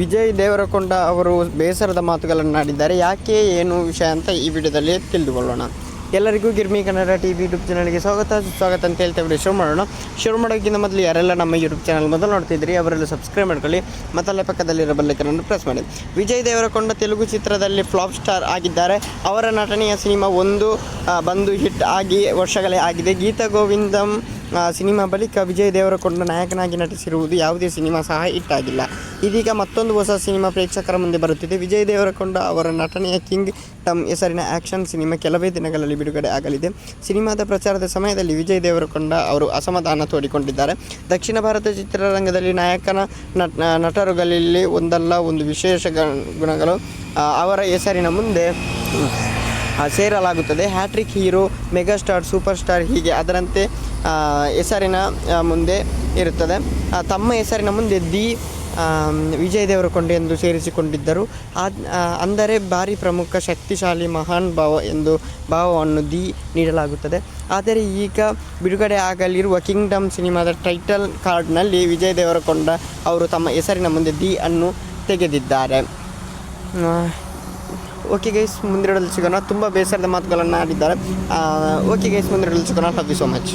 ವಿಜಯ್ ದೇವರಕೊಂಡ ಅವರು ಬೇಸರದ ಮಾತುಗಳನ್ನು ಆಡಿದ್ದಾರೆ. ಯಾಕೆ, ಏನು ವಿಷಯ ಅಂತ ಈ ವಿಡಿಯೋದಲ್ಲಿ ತಿಳಿದುಕೊಳ್ಳೋಣ. ಎಲ್ಲರಿಗೂ Girmi Kannada T V YouTube ಚಾನಲ್ಗೆ ಸ್ವಾಗತ. ಸ್ವಾಗತ ಅಂತ ಹೇಳ್ತಾ ವಿಡಿಯೋ ಶುರು ಮಾಡೋಣ. ಶುರು ಮಾಡೋಕ್ಕಿಂತ ಮೊದಲು ಯಾರೆಲ್ಲ ನಮ್ಮ ಯೂಟ್ಯೂಬ್ ಚಾನಲ್ ಮೊದಲು ನೋಡ್ತಿದ್ರಿ ಅವರೆಲ್ಲ ಸಬ್ಸ್ಕ್ರೈಬ್ ಮಾಡ್ಕೊಳ್ಳಿ. ಮತ್ತಲ್ಲೇ ಪಕ್ಕದಲ್ಲಿರೋ ಬೆಲ್ಲೈಕನನ್ನು ಪ್ರೆಸ್ ಮಾಡಿ. ವಿಜಯ್ ದೇವರಕೊಂಡ ತೆಲುಗು ಚಿತ್ರದಲ್ಲಿ ಫ್ಲಾಪ್ ಸ್ಟಾರ್ ಆಗಿದ್ದಾರೆ. ಅವರ ನಟನೆಯ ಸಿನಿಮಾ ಒಂದು ಬಂದು ಹಿಟ್ ಆಗಿ ವರ್ಷಗಳೇ ಆಗಿದೆ. ಗೀತಾ ಗೋವಿಂದಂ ಸಿನಿಮಾ ಬಳಿಕ ವಿಜಯ್ ದೇವರಕೊಂಡ ನಾಯಕನಾಗಿ ನಟಿಸಿರುವುದು ಯಾವುದೇ ಸಿನಿಮಾ ಸಹ ಹಿಟ್ ಆಗಿಲ್ಲ. ಇದೀಗ ಮತ್ತೊಂದು ಹೊಸ ಸಿನಿಮಾ ಪ್ರೇಕ್ಷಕರ ಮುಂದೆ ಬರುತ್ತಿದೆ. ವಿಜಯ್ ದೇವರಕೊಂಡ ಅವರ ನಟನೆಯ ಕಿಂಗ್ ಟಮ್ ಹೆಸರಿನ ಆಕ್ಷನ್ ಸಿನಿಮಾ ಕೆಲವೇ ದಿನಗಳಲ್ಲಿ ಬಿಡುಗಡೆ ಆಗಲಿದೆ. ಸಿನಿಮಾದ ಪ್ರಚಾರದ ಸಮಯದಲ್ಲಿ ವಿಜಯ್ ದೇವರಕೊಂಡ ಅವರು ಅಸಮಾಧಾನ ತೋಡಿಕೊಂಡಿದ್ದಾರೆ. ದಕ್ಷಿಣ ಭಾರತ ಚಿತ್ರರಂಗದಲ್ಲಿ ನಾಯಕನ ನಟ ನಟರುಗಳಲ್ಲಿ ಒಂದಲ್ಲ, ಒಂದು ವಿಶೇಷ ಗುಣಗಳು ಅವರ ಹೆಸರಿನ ಮುಂದೆ ಸೇರಲಾಗುತ್ತದೆ. Hat-trick hero, megastar super star ಹೀಗೆ ಅದರಂತೆ ಹೆಸರಿನ ಮುಂದೆ ಇರುತ್ತದೆ. ತಮ್ಮ ಹೆಸರಿನ ಮುಂದೆ ದಿ ವಿಜಯ್ ದೇವರಕೊಂಡ ಎಂದು ಸೇರಿಸಿಕೊಂಡಿದ್ದರು. ಅಂದರೆ ಭಾರಿ ಪ್ರಮುಖ ಶಕ್ತಿಶಾಲಿ ಮಹಾನ್ ಭಾವ ಎಂದು ಭಾವವನ್ನು ದಿ, ನೀಡಲಾಗುತ್ತದೆ. ಆದರೆ ಈಗ ಬಿಡುಗಡೆ ಆಗಲಿರುವ ಕಿಂಗ್ಡಮ್ ಸಿನಿಮಾದ ಟೈಟಲ್ ಕಾರ್ಡ್ನಲ್ಲಿ ವಿಜಯ್ ದೇವರಕೊಂಡ ಅವರು ತಮ್ಮ ಹೆಸರಿನ ಮುಂದೆ ದಿ ಅನ್ನು ತೆಗೆದಿದ್ದಾರೆ. ಓಕೆ ಗೈಸ್ ಮುಂದಿಡಲು ಸಿಗೋಣ. ತುಂಬ ಬೇಸರದ ಮಾತುಗಳನ್ನು ಆಡಿದ್ದಾರೆ ಓಕೆ ಗೈಸ್ ಮುಂದಿರೋದಲ್ಲಿ ಸಿಗೋಣ. Love you so much